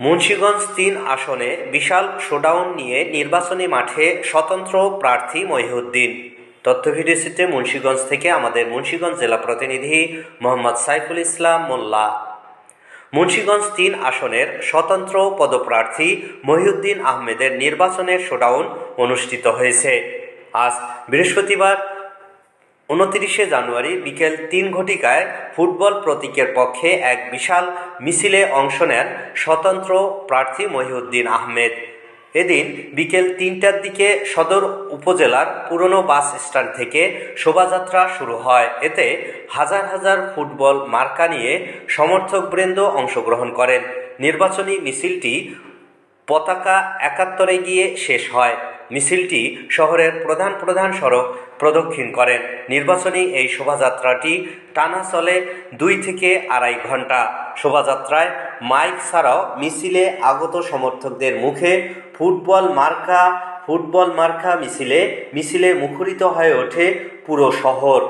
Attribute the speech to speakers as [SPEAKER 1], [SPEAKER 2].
[SPEAKER 1] মুন্সিগঞ্জ তিন আসনে বিশাল শোডাউন নিয়ে নির্বাচনী মাঠে স্বতন্ত্র প্রার্থী মহিউদ্দিন। তথ্য ভিডিওসিতে মুন্সিগঞ্জ থেকে আমাদের মুন্সীগঞ্জ জেলা প্রতিনিধি মোহাম্মদ সাইফুল ইসলাম মোল্লা। মুন্সিগঞ্জ তিন আসনের স্বতন্ত্র পদপ্রার্থী মহিউদ্দিন আহমেদের নির্বাচনের শোডাউন অনুষ্ঠিত হয়েছে। আজ বৃহস্পতিবার উনত্রিশে জানুয়ারি বিকেল তিন ঘটিকায় ফুটবল প্রতীকের পক্ষে এক বিশাল মিছিলে অংশ নেন স্বতন্ত্র প্রার্থী মহিউদ্দিন আহমেদ। এদিন বিকেল তিনটার দিকে সদর উপজেলার পুরনো বাস স্ট্যান্ড থেকে শোভাযাত্রা শুরু হয়। এতে হাজার হাজার ফুটবল মার্কা নিয়ে সমর্থকবৃন্দ অংশগ্রহণ করেন। নির্বাচনী মিছিলটি পতাকা একাত্তরে গিয়ে শেষ হয়। মিছিলটি শহরের প্রধান প্রধান সড়ক প্রদক্ষিণ করেন নির্বাচনী এই শোভাযাত্রাটি টানা চলে দুই থেকে আড়াই ঘণ্টা শোভাযাত্রায় মাইক ছাড়াও মিছিলে আগত সমর্থকদের মুখে ফুটবল মার্কা ফুটবল মার্কা মিছিলে মিছিলে মুখরিত হয়ে ওঠে পুরো শহর।